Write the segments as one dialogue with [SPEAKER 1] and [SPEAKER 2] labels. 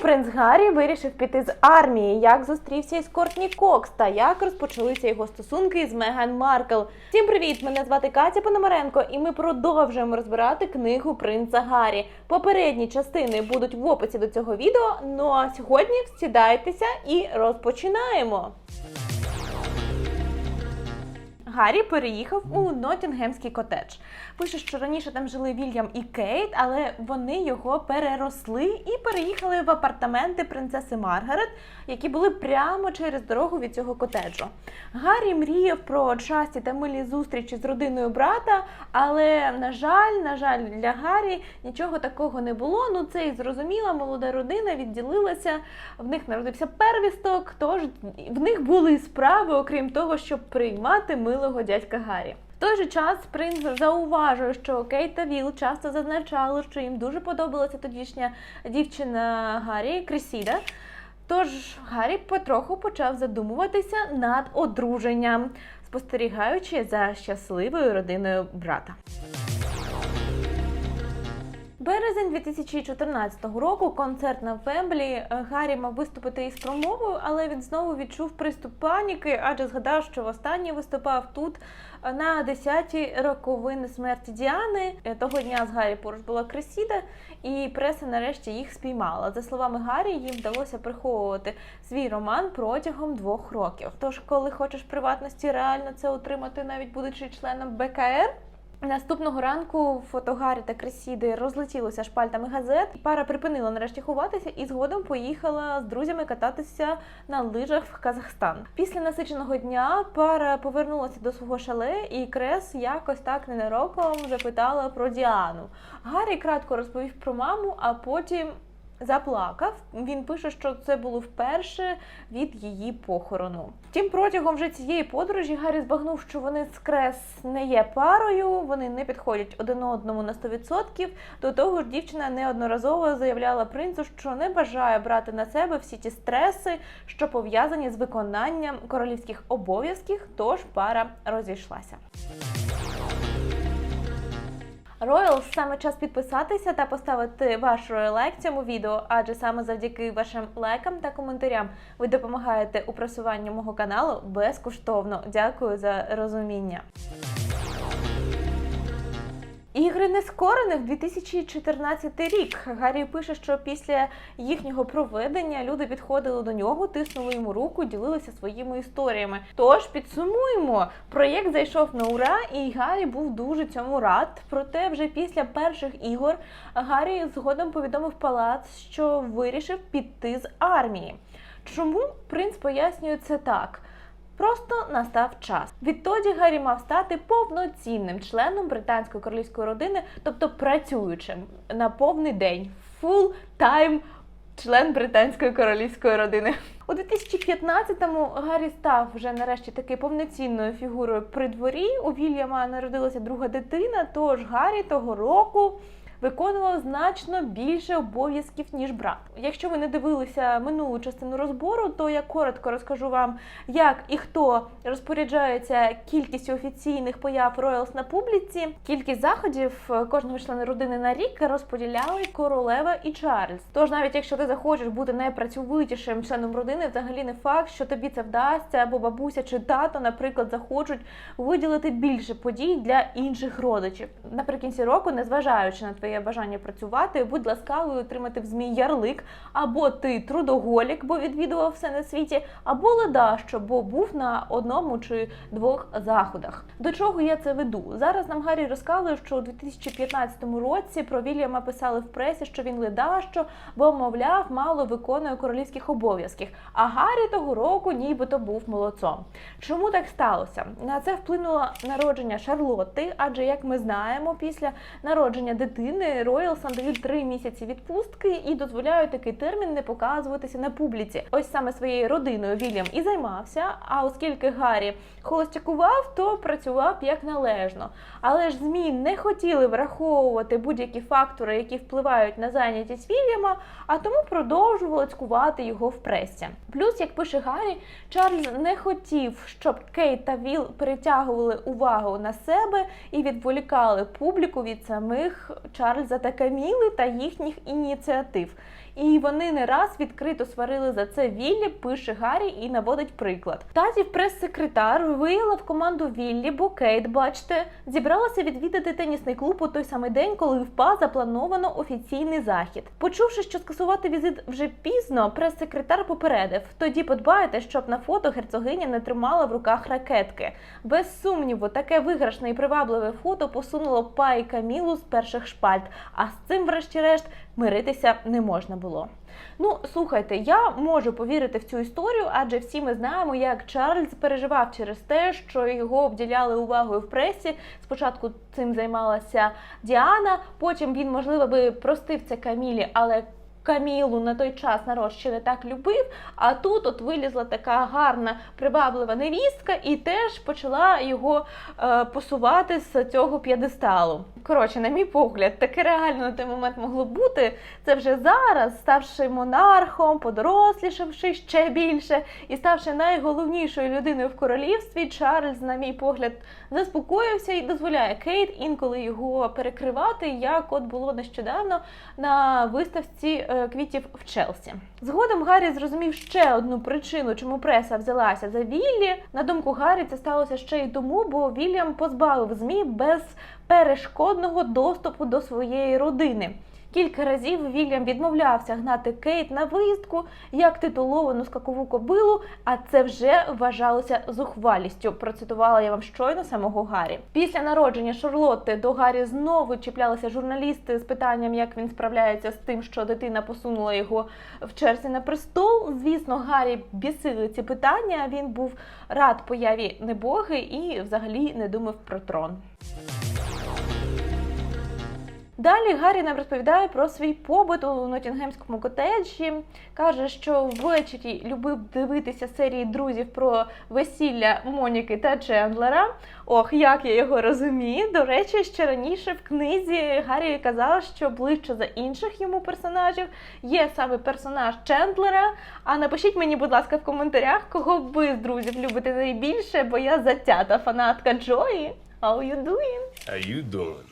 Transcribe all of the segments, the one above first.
[SPEAKER 1] принц Гаррі вирішив піти з армії, як зустрівся із Кортні Кокс та як розпочалися його стосунки з Меган Маркл. Всім привіт! Мене звати Катя Пономаренко, і ми продовжуємо розбирати книгу принца Гаррі. Попередні частини будуть в описі до цього відео. Ну а сьогодні сідайтеся і розпочинаємо. Гаррі переїхав у Нотінгемський котедж. Пише, що раніше там жили Вільям і Кейт, але вони його переросли і переїхали в апартаменти принцеси Маргарет, які були прямо через дорогу від цього котеджу. Гаррі мріяв про часті та милі зустрічі з родиною брата, але на жаль, на жаль, для Гаррі нічого такого не було. Ну це і зрозуміла, молода родина відділилася. В них народився первісток, тож в них були справи, окрім того, щоб приймати милого дядька Гаррі. В той же час принц зауважує, що Кейт та Віл часто зазначали, що їм дуже подобалася тодішня дівчина Гаррі Кресіда. Тож Гаррі потроху почав задумуватися над одруженням, спостерігаючи за щасливою родиною брата. Березень 2014 року концерт на Вемблі. Гаррі мав виступити із промовою, але він знову відчув приступ паніки, адже згадав, що востаннє виступав тут на 10-ті роковини смерті Діани. Того дня з Гаррі поруч була Кресіда, і преса нарешті їх спіймала. За словами Гаррі, їм вдалося приховувати свій роман протягом двох років. Тож, коли хочеш приватності, реально це отримати, навіть будучи членом БКР. Наступного ранку фото Гаррі та Кресіди розлетілося шпальтами газет. Пара припинила нарешті ховатися і згодом поїхала з друзями кататися на лижах в Казахстан. Після насиченого дня пара повернулася до свого шале, і Крес якось так ненароком запитала про Діану. Гаррі кратко розповів про маму, а потім. Заплакав. Він пише, що це було вперше від її похорону. Втім, протягом вже цієї подорожі Гаррі збагнув, що вони з Крес не є парою, вони не підходять один одному на 100%. До того ж, дівчина неодноразово заявляла принцу, що не бажає брати на себе всі ті стреси, що пов'язані з виконанням королівських обов'язків. Тож пара розійшлася. Роял, саме час підписатися та поставити ваш лайк цьому відео, адже саме завдяки вашим лайкам та коментарям ви допомагаєте у просуванні мого каналу безкоштовно. Дякую за розуміння. Ігри нескорених 2014 рік. Гаррі пише, що після їхнього проведення люди підходили до нього, тиснули йому руку, ділилися своїми історіями. Тож підсумуємо, проєкт зайшов на ура, і Гаррі був дуже цьому рад. Проте, вже після перших ігор Гаррі згодом повідомив палац, що вирішив піти з армії. Чому принц пояснює це так? Просто настав час. Відтоді Гаррі мав стати повноцінним членом британської королівської родини, тобто працюючим на повний день, full time член британської королівської родини. У 2015-му Гаррі став вже нарешті таки повноцінною фігурою при дворі. У Вільяма народилася друга дитина. Тож Гаррі того року. Виконував значно більше обов'язків ніж брат. Якщо ви не дивилися минулу частину розбору, то я коротко розкажу вам, як і хто розпоряджається кількістю офіційних появ Роялс на публіці. Кількість заходів кожного члена родини на рік розподіляли королева і Чарльз. Тож, навіть якщо ти захочеш бути найпрацьовитішим членом родини, взагалі не факт, що тобі це вдасться, або бабуся чи тато, наприклад, захочуть виділити більше подій для інших родичів наприкінці року, незважаючи на твоє бажання працювати, будь ласкавою отримати в змі ярлик, або ти трудоголік, бо відвідував все на світі, або ледащо, бо був на одному чи двох заходах. До чого я це веду? Зараз нам Гаррі розказує, що у 2015 році про Вільяма писали в пресі, що він ледащо, бо, мовляв, мало виконує королівських обов'язків. А Гаррі того року нібито був молодцом. Чому так сталося? На це вплинуло народження Шарлотти, адже як ми знаємо, після народження дитини Роялс надають три місяці відпустки і дозволяють такий термін не показуватися на публіці. Ось саме своєю родиною Вільям і займався. А оскільки Гаррі холостякував, то працював як належно. Але ж змі не хотіли враховувати будь-які фактори, які впливають на зайнятість Вільяма, а тому продовжували цькувати його в пресі. Плюс, як пише Гаррі, Чарльз не хотів, щоб Кейт та Віл перетягували увагу на себе і відволікали публіку від самих Чарльза та Каміли та їхніх ініціатив. І вони не раз відкрито сварили за це Віллі, пише Гаррі і наводить приклад. Тазів прес-секретар виявила в команду Віллі, бо Кейт, бачите, зібралася відвідати тенісний клуб у той самий день, коли в ПА заплановано офіційний захід. Почувши, що скасувати візит вже пізно, прес-секретар попередив: тоді подбайте, щоб на фото герцогиня не тримала в руках ракетки. Без сумніву, таке виграшне і привабливе фото посунуло Па і Камілу з перших шпальт. А з цим, врешті-решт, миритися не можна було. Ну, слухайте, я можу повірити в цю історію, адже всі ми знаємо, як Чарльз переживав через те, що його обділяли увагою в пресі. Спочатку цим займалася Діана, потім він, можливо, би простив це Камілі, але Камілу на той час народ ще не так любив. А тут от вилізла така гарна, приваблива невістка, і теж почала його е, посувати з цього п'єдесталу. Коротше, на мій погляд, таке реально на той момент могло бути. Це вже зараз, ставши монархом, подорослішавши ще більше і ставши найголовнішою людиною в королівстві, Чарльз, на мій погляд, заспокоївся і дозволяє Кейт інколи його перекривати, як от було нещодавно на виставці квітів в Челсі. Згодом Гаррі зрозумів ще одну причину, чому преса взялася за Віллі. На думку Гаррі, це сталося ще й тому, бо Вільям позбавив змі без перешкодного доступу до своєї родини. Кілька разів Вільям відмовлявся гнати Кейт на виїздку як титуловану скакову кобилу, а це вже вважалося зухвалістю. Процитувала я вам щойно самого Гаррі. Після народження Шарлотти до Гаррі знову чіплялися журналісти з питанням, як він справляється з тим, що дитина посунула його в черзі на престол. Звісно, Гаррі бісили ці питання. Він був рад появі небоги і взагалі не думав про трон. Далі Гаррі нам розповідає про свій побут у Нотінгемському котеджі. Каже, що ввечері любив дивитися серії друзів про весілля Моніки та Чендлера. Ох, як я його розумію. До речі, ще раніше в книзі Гаррі казав, що ближче за інших йому персонажів є саме персонаж Чендлера. А напишіть мені, будь ласка, в коментарях, кого ви з друзів любите найбільше, бо я затята фанатка Джої. How you doing?
[SPEAKER 2] How you doing?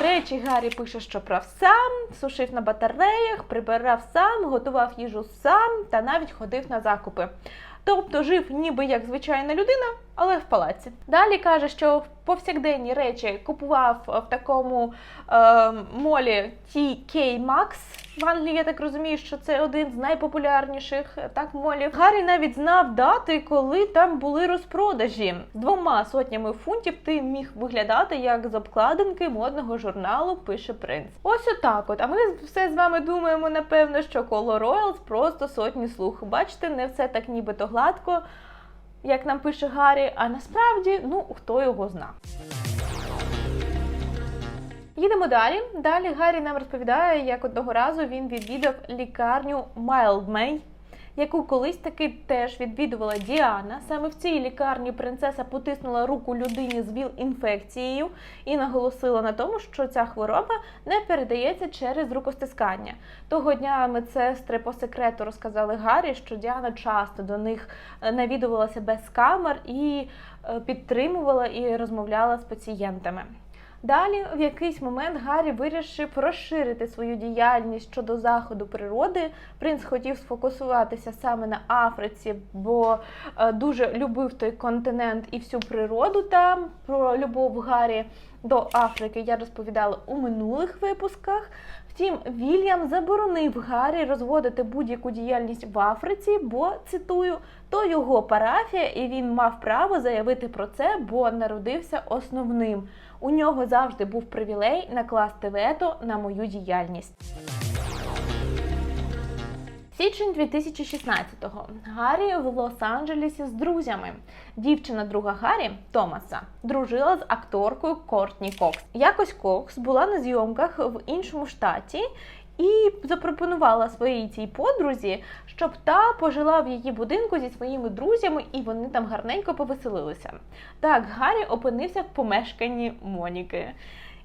[SPEAKER 1] Речі Гаррі пише, що прав сам, сушив на батареях, прибирав сам, готував їжу сам та навіть ходив на закупи. Тобто жив ніби як звичайна людина, але в палаці. Далі каже, що повсякденні речі купував в такому е, молі TK Maxx. В Англії я так розумію, що це один з найпопулярніших так молів. Гаррі навіть знав дати, коли там були розпродажі. З двома сотнями фунтів ти міг виглядати як з обкладинки модного журналу. Пише принц. Ось отак. От. А ми все з вами думаємо, напевно, що коло Роялс просто сотні слух. Бачите, не все так нібито гладко, як нам пише Гаррі. А насправді, ну хто його зна. Їдемо далі. Далі Гаррі нам розповідає, як одного разу він відвідав лікарню Майлдмей, яку колись таки теж відвідувала Діана. Саме в цій лікарні принцеса потиснула руку людині з ВІЛ-інфекцією і наголосила на тому, що ця хвороба не передається через рукостискання. Того дня медсестри по секрету розказали Гаррі, що Діана часто до них е, навідувалася без камер і е, підтримувала і розмовляла з пацієнтами. Далі, в якийсь момент, Гаррі вирішив розширити свою діяльність щодо заходу природи. Принц хотів сфокусуватися саме на Африці, бо е, дуже любив той континент і всю природу там. Про любов Гаррі до Африки я розповідала у минулих випусках. Втім, Вільям заборонив Гаррі розводити будь-яку діяльність в Африці, бо цитую, то його парафія, і він мав право заявити про це, бо народився основним. У нього завжди був привілей накласти вето на мою діяльність. Січень 2016-го. Гаррі в Лос-Анджелесі з друзями. Дівчина друга Гаррі Томаса дружила з акторкою Кортні Кокс. Якось Кокс була на зйомках в іншому штаті. І запропонувала своїй цій подрузі, щоб та пожила в її будинку зі своїми друзями, і вони там гарненько повеселилися. Так, Гаррі опинився в помешканні Моніки.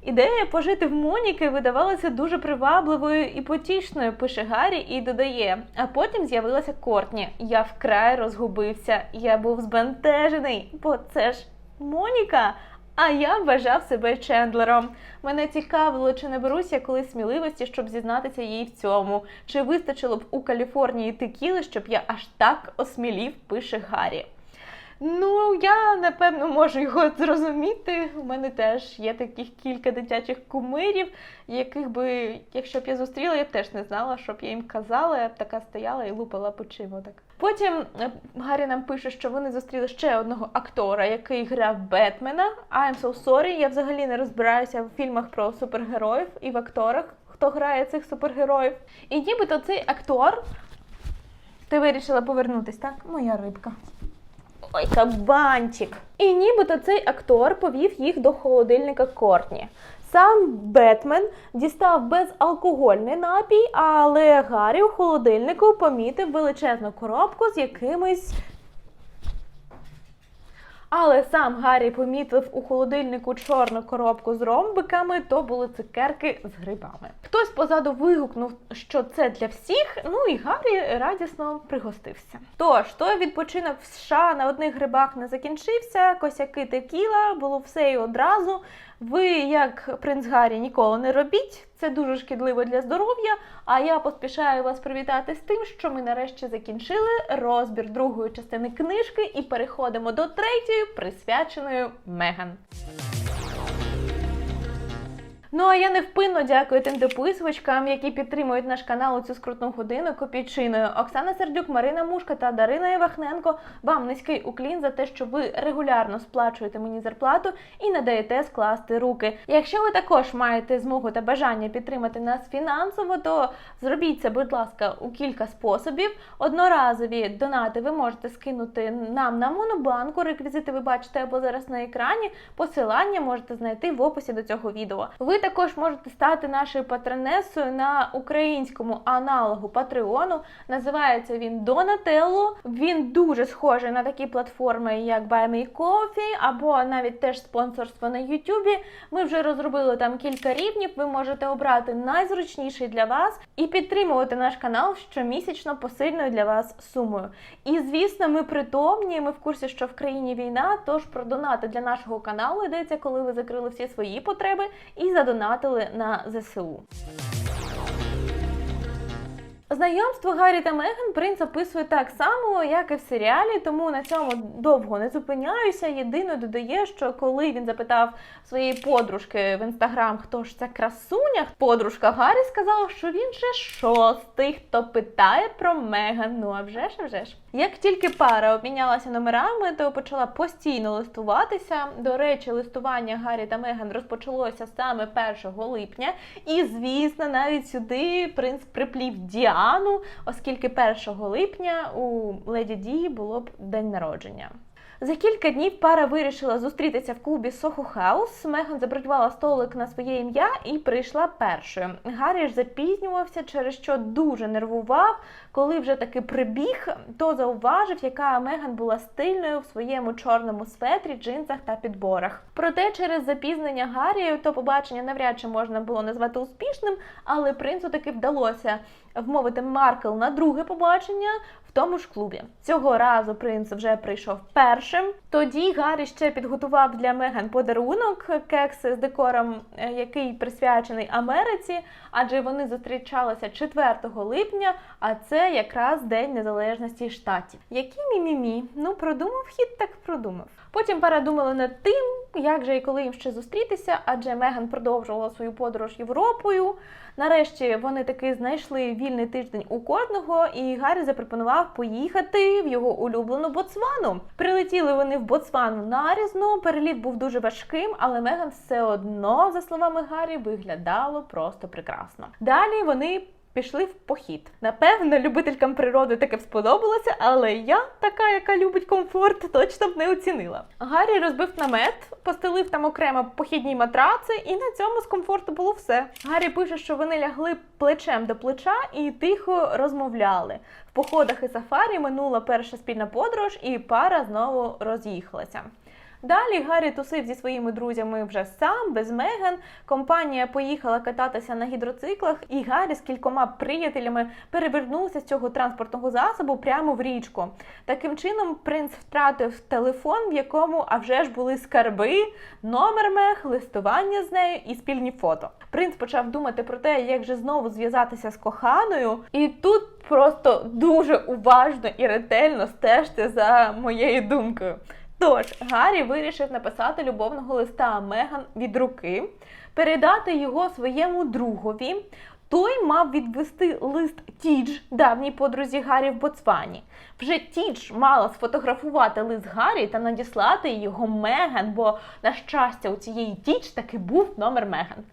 [SPEAKER 1] Ідея пожити в Моніки видавалася дуже привабливою і потішною, пише Гаррі і додає. А потім з'явилася Кортні. Я вкрай розгубився. Я був збентежений, бо це ж Моніка. А я вважав себе Чендлером. Мене цікавило, чи наберусь я колись сміливості, щоб зізнатися їй в цьому. Чи вистачило б у Каліфорнії текіли, щоб я аж так осмілів, пише Гаррі. Ну, я напевно можу його зрозуміти. У мене теж є таких кілька дитячих кумирів, яких би, якщо б я зустріла, я б теж не знала, що б я їм казала, я б така стояла і лупала почима так. Потім е, Гаррі нам пише, що вони зустріли ще одного актора, який грав Бетмена. I'm so sorry, я взагалі не розбираюся в фільмах про супергероїв і в акторах, хто грає цих супергероїв. І нібито цей актор. Ти вирішила повернутись, так? Моя рибка. Ой, кабанчик. І нібито цей актор повів їх до холодильника Кортні. Сам Бетмен дістав безалкогольний напій, але Гаррі у холодильнику помітив величезну коробку з якимись. Але сам Гаррі помітив у холодильнику чорну коробку з ромбиками, то були цукерки з грибами. Хтось позаду вигукнув, що це для всіх. Ну і Гаррі радісно пригостився. Тож той відпочинок в США на одних грибах не закінчився. Косяки текіла, було все і одразу. Ви, як принц Гаррі, ніколи не робіть. Це дуже шкідливо для здоров'я. А я поспішаю вас привітати з тим, що ми нарешті закінчили розбір другої частини книжки і переходимо до третьої, присвяченої Меган. Ну а я невпинно дякую тим дописувачкам, які підтримують наш канал у цю скрутну годину копійчиною. Оксана Сердюк, Марина Мушка та Дарина Івахненко. Вам низький уклін за те, що ви регулярно сплачуєте мені зарплату і не даєте скласти руки. Якщо ви також маєте змогу та бажання підтримати нас фінансово, то зробіть це, будь ласка, у кілька способів. Одноразові донати ви можете скинути нам на монобанку. Реквізити ви бачите або зараз на екрані. Посилання можете знайти в описі до цього відео. Ви також можете стати нашою патронесою на українському аналогу Патреону. Називається він Donatello. Він дуже схожий на такі платформи, як Buy Me Coffee, або навіть теж спонсорство на Ютубі. Ми вже розробили там кілька рівнів. Ви можете обрати найзручніший для вас і підтримувати наш канал щомісячно посильною для вас сумою. І звісно, ми притомні. Ми в курсі, що в країні війна. Тож про донати для нашого каналу йдеться, коли ви закрили всі свої потреби і задонатили на ЗСУ. Знайомство Гаррі та Меган принц описує так само, як і в серіалі, тому на цьому довго не зупиняюся. Єдине додає, що коли він запитав своєї подружки в інстаграм, хто ж ця красуня, подружка Гаррі сказала, що він же шостий, хто питає про Меган. Ну а вже ж, а вже ж. Як тільки пара обмінялася номерами, то почала постійно листуватися. До речі, листування Гаррі та Меган розпочалося саме 1 липня, і звісно, навіть сюди принц приплів Діану, оскільки 1 липня у леді Ді було б день народження. За кілька днів пара вирішила зустрітися в клубі Soho House. Меган забронювала столик на своє ім'я і прийшла першою. Гаррі ж запізнювався, через що дуже нервував. Коли вже таки прибіг, то зауважив, яка Меган була стильною в своєму чорному светрі, джинсах та підборах. Проте через запізнення Гаррі то побачення навряд чи можна було назвати успішним, але принцу таки вдалося вмовити Маркл на друге побачення в тому ж клубі. Цього разу принц вже прийшов першим. Тоді Гаррі ще підготував для Меган подарунок кекси з декором, е, який присвячений Америці, адже вони зустрічалися 4 липня, а це якраз День Незалежності штатів. Які мімімі? Ну, продумав хід, так продумав. Потім пара думала над тим, як же і коли їм ще зустрітися, адже Меган продовжувала свою подорож Європою. Нарешті вони таки знайшли вільний тиждень у кожного, і Гаррі запропонував поїхати в його улюблену Боцвану. Прилетіли вони в Боцвану нарізно. Переліт був дуже важким, але Меган все одно, за словами Гаррі, виглядало просто прекрасно. Далі вони. Пішли в похід. Напевно, любителькам природи таке сподобалося, але я, така, яка любить комфорт, точно б не оцінила. Гаррі розбив намет, постелив там окремо похідні матраци, і на цьому з комфорту було все. Гаррі пише, що вони лягли плечем до плеча і тихо розмовляли. В походах і сафарі минула перша спільна подорож, і пара знову роз'їхалася. Далі Гаррі тусив зі своїми друзями вже сам, без Меган. Компанія поїхала кататися на гідроциклах, і Гаррі з кількома приятелями перевернувся з цього транспортного засобу прямо в річку. Таким чином, принц втратив телефон, в якому а вже ж були скарби, номер Мег, листування з нею і спільні фото. Принц почав думати про те, як же знову зв'язатися з коханою, і тут просто дуже уважно і ретельно стежте за моєю думкою. Тож Гаррі вирішив написати любовного листа Меган від руки, передати його своєму другові. Той мав відвести лист Тідж, давній подрузі Гаррі в Боцвані. Вже Тідж мала сфотографувати лист Гаррі та надіслати його Меган, бо, на щастя, у цієї Тідж таки був номер Меган.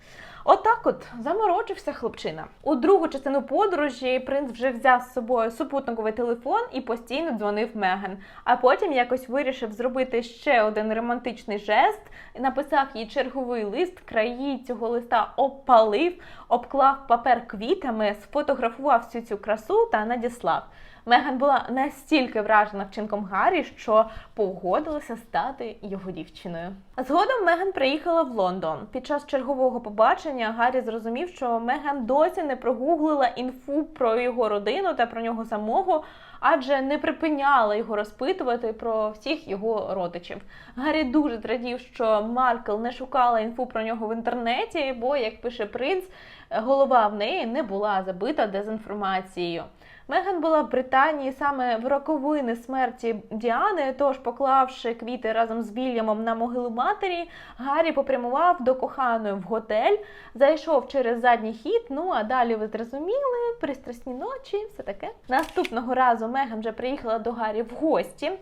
[SPEAKER 1] Отак от заморочився хлопчина. У другу частину подорожі принц вже взяв з собою супутниковий телефон і постійно дзвонив Меган. А потім якось вирішив зробити ще один романтичний жест, написав їй черговий лист, краї цього листа обпалив, обклав папер квітами, сфотографував всю цю красу та надіслав. Меган була настільки вражена вчинком Гаррі, що погодилася стати його дівчиною. Згодом Меган приїхала в Лондон. Під час чергового побачення Гаррі зрозумів, що Меган досі не прогуглила інфу про його родину та про нього самого, адже не припиняла його розпитувати про всіх його родичів. Гаррі дуже зрадів, що Маркл не шукала інфу про нього в інтернеті, бо, як пише принц, голова в неї не була забита дезінформацією. Меган була в Британії саме в роковини смерті Діани. Тож, поклавши квіти разом з Вільямом на могилу матері, Гаррі попрямував до коханої в готель, зайшов через задній хід. Ну а далі ви зрозуміли, пристрасні ночі, все таке. Наступного разу Меган вже приїхала до Гаррі в гості.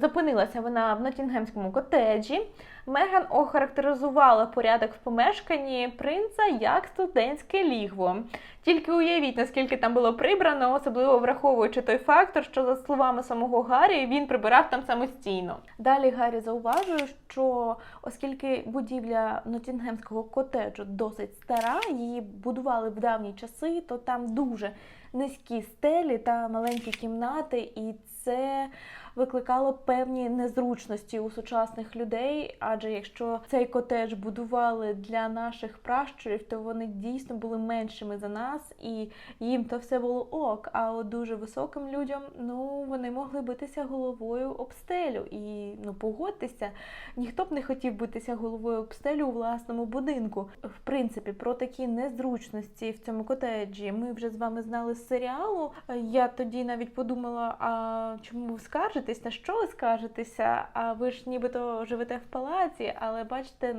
[SPEAKER 1] Зупинилася вона в Нотінгемському котеджі. Меган охарактеризувала порядок в помешканні принца як студентське лігво. Тільки уявіть, наскільки там було прибрано, особливо враховуючи той фактор, що за словами самого Гаррі він прибирав там самостійно. Далі Гаррі зауважує, що оскільки будівля Нотінгемського котеджу досить стара, її будували в давні часи, то там дуже низькі стелі та маленькі кімнати, і це викликало певні незручності у сучасних людей. Адже якщо цей котедж будували для наших пращурів, то вони дійсно були меншими за нас, і їм то все було ок. А от дуже високим людям ну вони могли битися головою об стелю. І ну погодьтеся, ніхто б не хотів битися головою об стелю у власному будинку. В принципі, про такі незручності в цьому котеджі ми вже з вами знали з серіалу. Я тоді навіть подумала, а чому ви скаржите? На що ви скажетеся? А ви ж нібито живете в палаці, але бачите,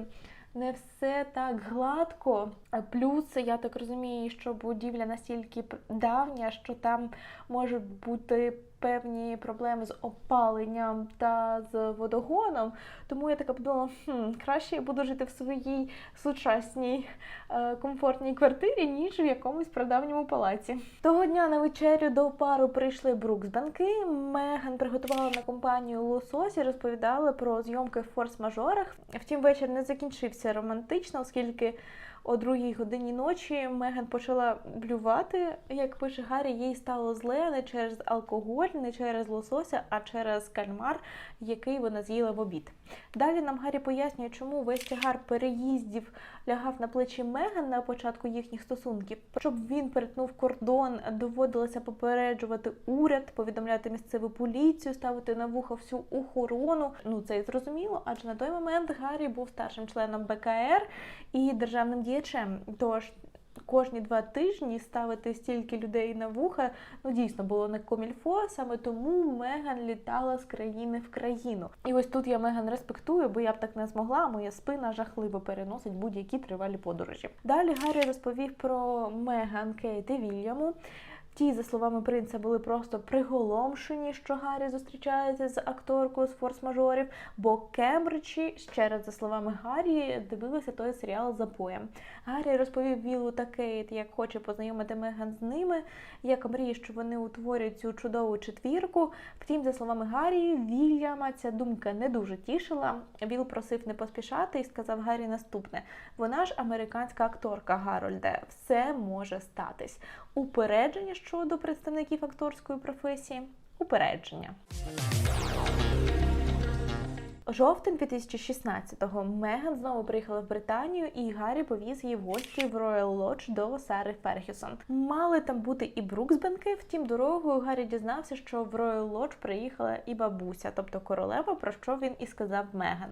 [SPEAKER 1] не все так гладко. Плюс, я так розумію, що будівля настільки давня, що там можуть бути певні проблеми з опаленням та з водогоном. Тому я така подумала, хм, краще я буду жити в своїй сучасній е, комфортній квартирі, ніж в якомусь прадавньому палаці. Того дня на вечерю до пару прийшли Брукс банки. Меган приготувала на компанію лосось і розповідала про зйомки в форс-мажорах. Втім, вечір не закінчився романтично, оскільки. О другій годині ночі Меган почала блювати, як пише Гаррі, їй стало зле не через алкоголь, не через лосося, а через кальмар, який вона з'їла в обід. Далі нам Гаррі пояснює, чому весь тягар переїздів лягав на плечі Меган на початку їхніх стосунків. Щоб він перетнув кордон, доводилося попереджувати уряд, повідомляти місцеву поліцію, ставити на вуха всю охорону. Ну це і зрозуміло, адже на той момент Гаррі був старшим членом БКР і державним діячем. Тож кожні два тижні ставити стільки людей на вуха, ну дійсно було не комільфо, саме тому Меган літала з країни в країну. І ось тут я Меган респектую, бо я б так не змогла. Моя спина жахливо переносить будь-які тривалі подорожі. Далі Гаррі розповів про Меган Кейт і Вільяму. Ті, за словами принца, були просто приголомшені, що Гаррі зустрічається з акторкою з форс-мажорів, бо Кембриджі, ще раз за словами Гаррі, дивилися той серіал за поєм. Гаррі розповів Вілу та Кейт, як хоче познайомити Меган з ними, як мріє, що вони утворюють цю чудову четвірку. Втім, за словами Гаррі, Вільяма ця думка не дуже тішила. Віл просив не поспішати і сказав Гаррі наступне: вона ж американська акторка Гарольде, все може статись. Упередження щодо представників акторської професії упередження. Жовтень 2016-го Меган знову приїхала в Британію, і Гаррі повіз її в гості в Royal Lodge до Сари Фергюсон. Мали там бути і Бруксбенки, втім дорогою Гаррі дізнався, що в Royal Lodge приїхала і бабуся, тобто королева, про що він і сказав Меган.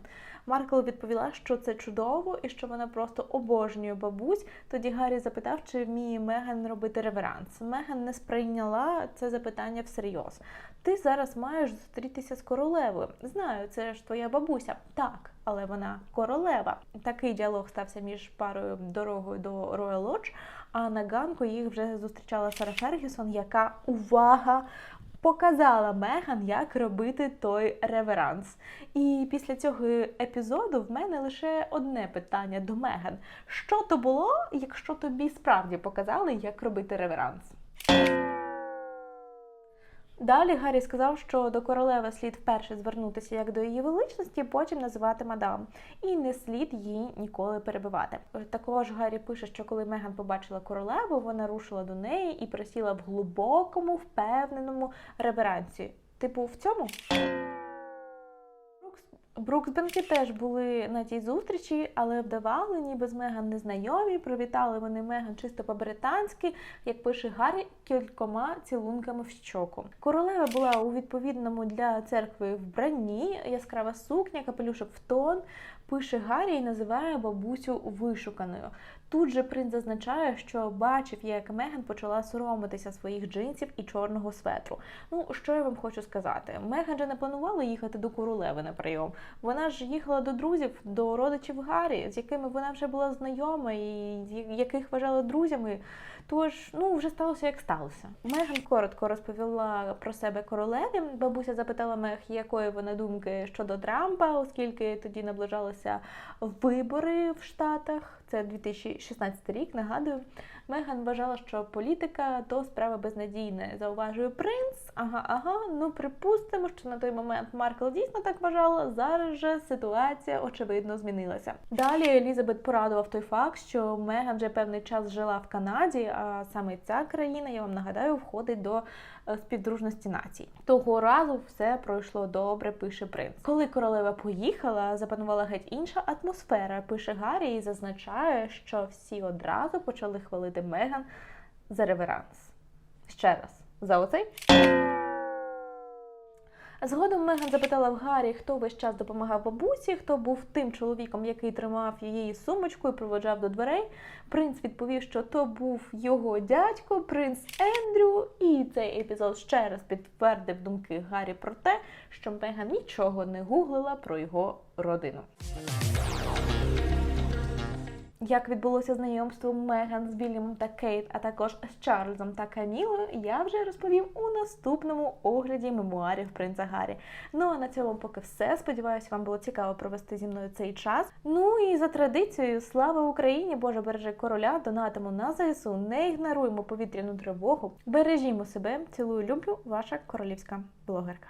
[SPEAKER 1] Маркл відповіла, що це чудово і що вона просто обожнює бабусь. Тоді Гаррі запитав, чи вміє Меган робити реверанс. Меган не сприйняла це запитання всерйоз. Ти зараз маєш зустрітися з королевою. Знаю, це ж твоя бабуся. Так, але вона королева. Такий діалог стався між парою дорогою до Royal Lodge, а на ганку їх вже зустрічала Сара Фергюсон, яка увага. Показала Меган, як робити той реверанс. І після цього епізоду в мене лише одне питання до Меган: що то було, якщо тобі справді показали, як робити реверанс? Далі Гаррі сказав, що до королеви слід вперше звернутися як до її величності, потім називати мадам, і не слід її ніколи перебивати. Також Гаррі пише, що коли Меган побачила королеву, вона рушила до неї і присіла в глибокому, впевненому реверансі. Типу, в цьому. Бруксбенки теж були на тій зустрічі, але вдавали, ніби з Меган незнайомі. Привітали вони Меган чисто по-британськи, як пише Гаррі, кількома цілунками в щоку. Королева була у відповідному для церкви вбранні, яскрава сукня, капелюшок в тон. Пише Гаррі і називає бабусю вишуканою. Тут же принц зазначає, що бачив, як Меган почала соромитися своїх джинсів і чорного светру. Ну, що я вам хочу сказати? Меган же не планувала їхати до королеви на прийом. Вона ж їхала до друзів, до родичів Гаррі, з якими вона вже була знайома і яких вважала друзями. Тож, ну, вже сталося, як сталося. Меган коротко розповіла про себе королеві. Бабуся запитала Мег, якої вона думки щодо Трампа, оскільки тоді наближалися вибори в Штатах. Це 2016 рік. Нагадую, Меган вважала, що політика то справа безнадійна. Зауважує принц. Ага, ага. Ну припустимо, що на той момент Маркл дійсно так вважала. Зараз же ситуація очевидно змінилася. Далі Елізабет порадував той факт, що Меган вже певний час жила в Канаді, а саме ця країна, я вам нагадаю, входить до співдружності націй. Того разу все пройшло добре, пише принц. Коли королева поїхала, запанувала геть інша атмосфера. Пише Гаррі і зазначає, що всі одразу почали хвалити Меган за реверанс. Ще раз, за оцей. Згодом Меган запитала в Гаррі, хто весь час допомагав бабусі, хто був тим чоловіком, який тримав її сумочку і проводжав до дверей. Принц відповів, що то був його дядько, принц Ендрю. І цей епізод ще раз підтвердив думки Гаррі про те, що Меган нічого не гуглила про його родину. Як відбулося знайомство Меган з Вільямом та Кейт, а також з Чарльзом та Камілою, я вже розповім у наступному огляді мемуарів принца Гаррі. Ну а на цьому поки все. Сподіваюся, вам було цікаво провести зі мною цей час. Ну і за традицією, слава Україні! Боже бережи короля, донатимо на ЗСУ, не ігноруємо повітряну тривогу, бережімо себе. Цілую, люблю, ваша королівська блогерка.